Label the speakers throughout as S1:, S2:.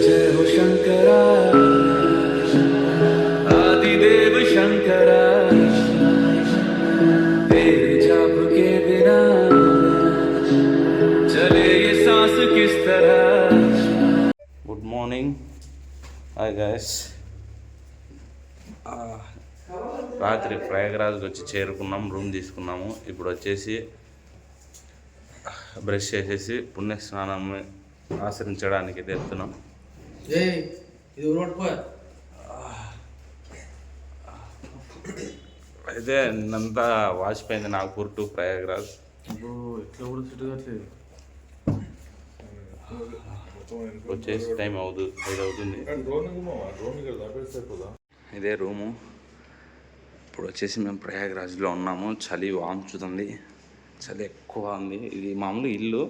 S1: जय हो शंकरा आदिदेव शंकरा तेरे जाप के बिना चले ये सांस किस तरह
S2: గుడ్ మార్నింగ్ హాయ్ గాయస్ రాత్రి ప్రయాగరాజ్కి వచ్చి చేరుకున్నాం రూమ్ తీసుకున్నాము ఇప్పుడు వచ్చేసి బ్రష్ చేసేసి పుణ్యస్నానం ఆచరించడానికి అయితే వెళ్తున్నాం
S3: ఏయ్ ఇది రోడ్ పో
S2: అయితే నిన్నంతా వాచిపోయింది నాగపూర్ టు ప్రయాగరాజ్.
S3: ఎట్లా కూడా సెట్ కావట్లేదు.
S2: వచ్చేసి టైం అవుతుంది ఐదు అవుతుంది ఇదే రూము. ఇప్పుడు వచ్చేసి మేము ప్రయాగరాజ్లో ఉన్నాము. చలి వాంచుతుంది. చలి ఎక్కువ ఉంది. ఇది మామూలు ఇల్లు.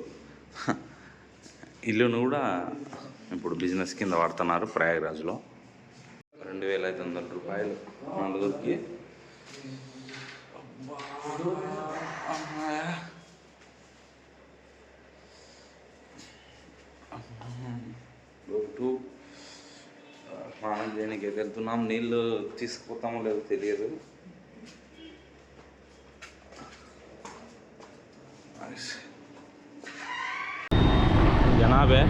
S2: ఇల్లును కూడా ఇప్పుడు బిజినెస్ కింద వాడుతున్నారు ప్రయాగరాజ్లో. రెండు వేల ఐదు వందల రూపాయలు నలుగురికి. టూ స్నానం చేయడానికి అయితే వెళ్తున్నాం నీళ్ళు తీసుకుపోతామో లేదో తెలియదు. జనాభే.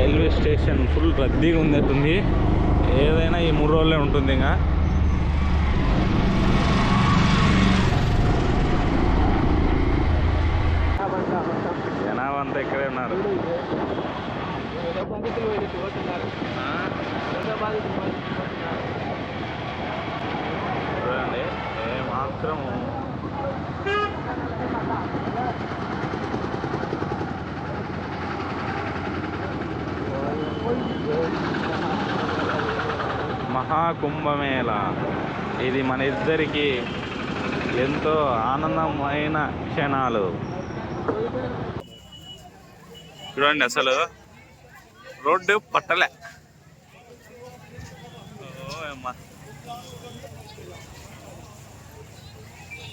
S2: రైల్వే స్టేషన్ ఫుల్ రద్దీగా ఉంది ఏదైనా ఈ మూడు రోజులే ఉంటుంది ఇంకా. జనాభా అంతా ఇక్కడే ఉన్నారు. చూడండి ఏ మాత్రం మహాకుంభమేళ. ఇది మన ఇద్దరికి ఎంతో ఆనందమైన క్షణాలు. చూడండి అసలు రోడ్డు పట్టలే.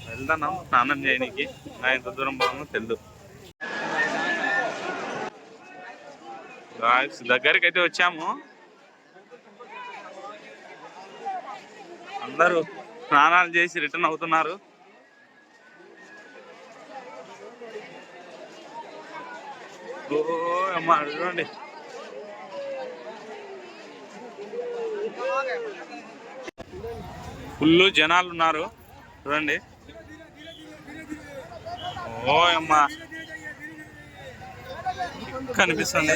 S2: వెళ్దాం స్నానం చేయడానికి నా ఎంత దూరం బాగుందో తెలుదు. దగ్గరికి అయితే వచ్చాము. అందరూ స్నానాలు చేసి రిటర్న్ అవుతున్నారు. ఓ అమ్మా చూడండి ఫుల్ జనాలు ఉన్నారు. చూడండి. ఓ అమ్మా. కనిపిస్తుంది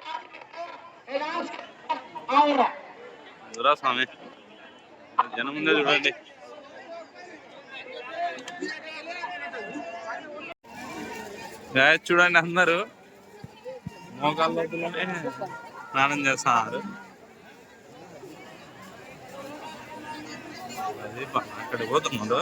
S2: రా స్వామి. జనం ఉందే చూడండి. చూడండి అందరూ. మోకాళ్ళ స్నానం చేస్తున్నారు. అది అక్కడ పోతున్నాడు.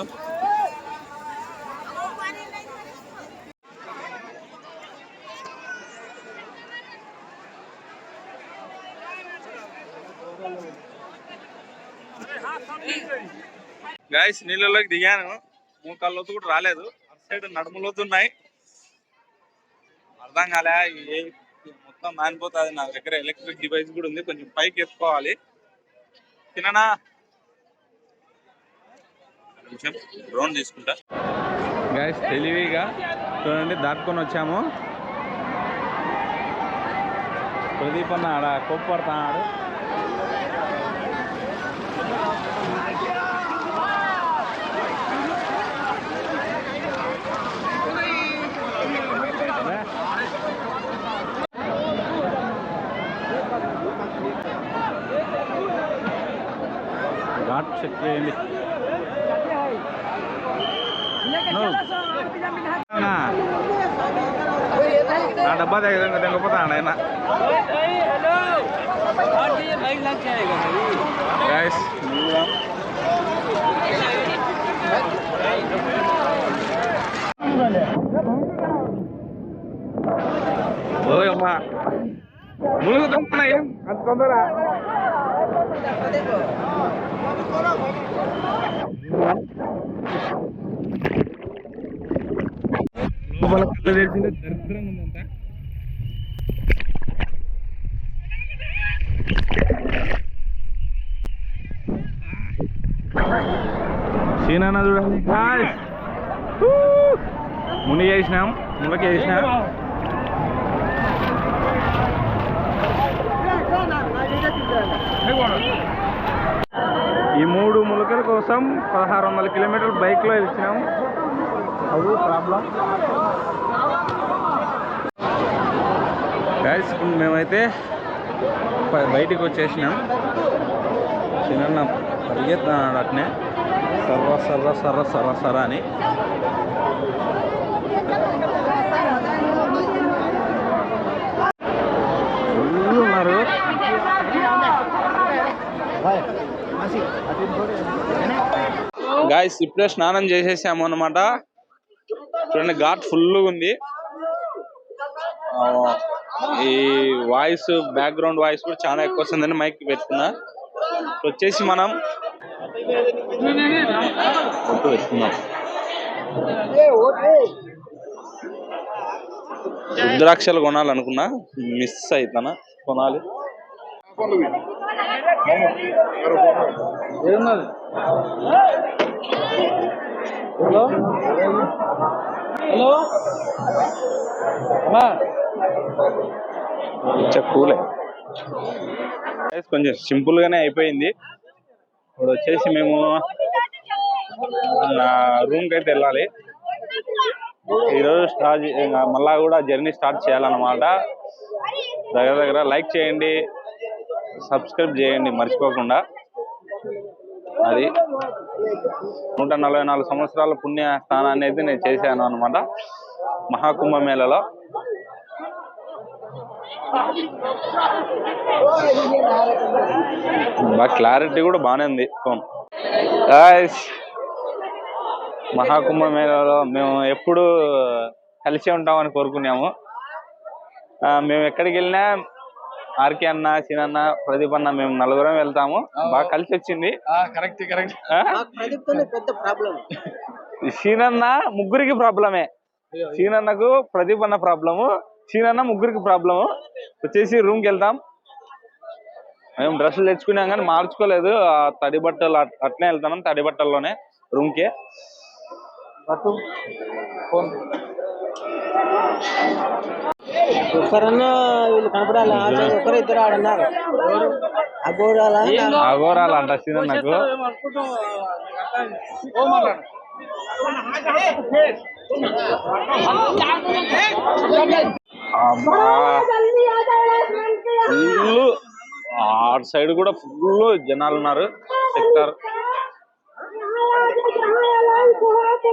S2: గాయస్ నీళ్ళలోకి దిగాను. మోకాళ్ళ కూడా రాలేదు. అటు సైడ్ నడుము లోతు ఉన్నాయి. అర్థం కాలే ఏ మొత్తం మానిపోతుంది. నా దగ్గర ఎలక్ట్రిక్ డివైస్ కూడా ఉంది. కొంచెం పైకి ఎత్తుకోవాలి. తిననా? నిమిషం డ్రోన్ తీసుకుంటా. గాయస్ తెలివిగా చూడండి దాటుకొని వచ్చాము. ప్రదీప్ అన్న ఆడ కోప్పడుతున్నాడు ఘాట్ చెక్ చేయండి No. ఆ. నా డబ్బా దగ్గర తెగపోతా ఆయన గాయస్ ఓయమ్మా మునుగుతున్నా ఏం అంత తొందర తెరిచింది దరిద్రంగా ఉందంతా సీనన్న చూడండి guys. Woo! ముని చేసినాం మునకి చేసినాం ఈ మూడు ములకల కోసం పదహారు వందల కిలోమీటర్లు బైక్లో వెళ్తున్నాం. అది ప్రాబ్లం. గైస్ మేమైతే బయటికి వచ్చేసినాం. చిన్న పరిగెత్తున్నాడు అట్నే. సర్ర సర్ర సర్ర సర్ర సర్ర అని. ఫుల్ ఉన్నారు. గాయస్ ఇప్పుడే స్నానం చేసేసాము అనమాట చూడండి ఘాట్ ఫుల్గా ఉంది. ఈ వాయిస్ బ్యాక్గ్రౌండ్ వాయిస్ కూడా చాలా ఎక్కువ వస్తుందని మైక్ పెట్టుకున్నా. వచ్చేసి మనం పెట్టుకున్నాం రుద్రాక్షలు కొనాలనుకున్నా. మిస్ అవుతానా కొనాలి. ఏమున్నది హలో హలో కూలే కొంచెం సింపుల్ గానే అయిపోయింది. ఇప్పుడు వచ్చేసి మేము రూమ్కి అయితే వెళ్ళాలి. ఈరోజు స్టార్ట్ మళ్ళా కూడా జర్నీ స్టార్ట్ చేయాలన్నమాట. దగ్గర దగ్గర లైక్ చేయండి. సబ్స్క్రైబ్ చేయండి మర్చిపోకుండా. అది నూట నలభై నాలుగు సంవత్సరాల పుణ్య స్థానాన్ని అయితే నేను చేశాను అనమాట మహాకుంభమేళలో బాగా క్లారిటీ కూడా బాగానే ఉంది ఫోన్. మహాకుంభమేళలో మేళలో మేము ఎప్పుడు కలిసి ఉంటామని కోరుకున్నాము. ఆ, మేము ఎక్కడికి వెళ్ళినా ఆర్కే అన్న సీనన్న ప్రదీప్ అన్న మేము నలుగురం వెళ్తాము. బాగా కలిసి వచ్చింది.
S3: Correct correct.
S2: ఆ?
S4: ప్రదీప్తోనే పెద్ద ప్రాబ్లం.
S2: సీనన్న ముగ్గురికి ప్రాబ్లమే. సీనన్నకు ప్రదీప్ అన్న ప్రాబ్లము. సీనన్న ముగ్గురికి ప్రాబ్లము. వచ్చేసి రూమ్కి వెళ్తాం. మేము డ్రెస్సులు తెచ్చుకున్నాం కానీ మార్చుకోలేదు. ఆ తడి బట్టలు అట్- అట్నే వెళ్తాం తడి బట్టల్లోనే రూమ్కి
S4: ఒక్కరన్నా వీళ్ళు కనపడాలి? ఒకరు ఇద్దరు ఆడన్నారు. అగోడాల
S2: అఘోరాలు? అంట అబ్బా. ఫుల్ ఆటు సైడ్ కూడా ఫుల్ జనాలు ఉన్నారు. సెక్టర్.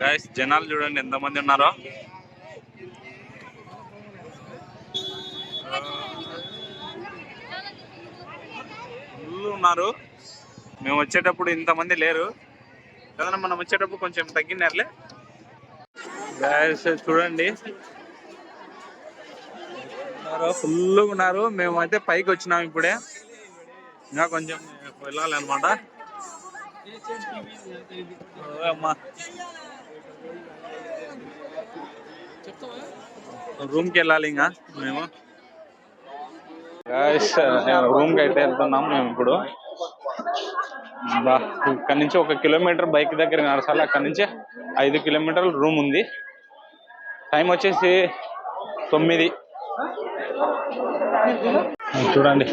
S2: గాయస్ జనాలు చూడండి ఎంతమంది ఉన్నారో. ఫుల్ ఉన్నారు. మేము వచ్చేటప్పుడు ఇంతమంది లేరు. కదన్నా మనం వచ్చేటప్పుడు కొంచెం తగ్గినారులే. గాయస్ చూడండి. ఫుల్ ఉన్నారు. మేము అయితే పైకి వచ్చినాం ఇప్పుడే. ఇంకా కొంచెం వెళ్ళాలి అనమాట అమ్మా. రూమ్కి వెళ్ళాలి ఇంకా మేము. రూమ్కి అయితే వెళ్తున్నాం మేము ఇప్పుడు. ఇక్కడ నుంచి ఒక కిలోమీటర్ బైక్ దగ్గర నడచాలి. అక్కడ నుంచి ఐదు కిలోమీటర్ల రూమ్ ఉంది. టైం వచ్చేసి తొమ్మిది. చూడండి.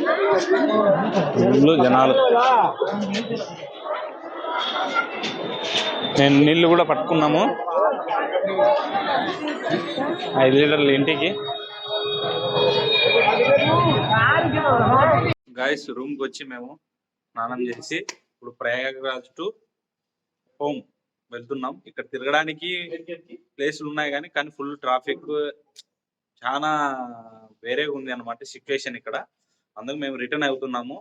S2: ఫుల్ జనాలు. నేను నీళ్ళు కూడా పట్టుకున్నాము. ఐదు లీటర్లు ఇంటికి. గాయస్ రూమ్కి వచ్చి మేము స్నానం చేసి ఇప్పుడు ప్రయాగరాజ్ టు హోమ్ వెళ్తున్నాం. ఇక్కడ తిరగడానికి ప్లేసులు ఉన్నాయి కానీ కానీ ఫుల్ ట్రాఫిక్ చాలా వేరేగా ఉంది అనమాట సిచ్యువేషన్ ఇక్కడ. అందుకు మేము రిటర్న్ అవుతున్నాము.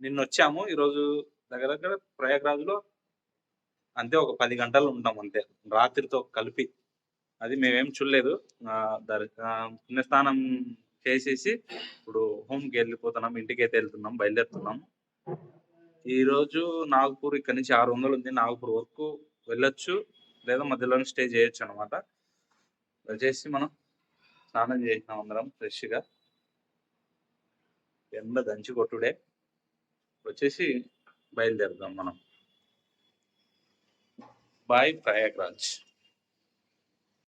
S2: నిన్న వచ్చాము. ఈరోజు దగ్గర దగ్గర ప్రయాగరాజ్లో అంతే ఒక పది గంటలు ఉంటాం అంతే. రాత్రితో కలిపి. అది మేమేం చూడలేదు. దర్ పుణ్యస్నానం చేసేసి ఇప్పుడు హోమ్కి వెళ్ళిపోతున్నాం ఇంటికి అయితే వెళ్తున్నాం బయలుదేరుతున్నాం. ఈరోజు నాగపూర్ ఇక్కడ నుంచి ఆరు వందలు ఉంది. నాగపూర్ వరకు వెళ్ళొచ్చు. లేదా మధ్యలోనే స్టే చేయొచ్చు అనమాట వచ్చేసి మనం స్నానం చేసినాం అందరం ఫ్రెష్గా. ఎండ దంచి కొట్టుడే. వచ్చేసి బయలుదేరుదాం మనం. బాయ్ ప్రయాగ్రాజ్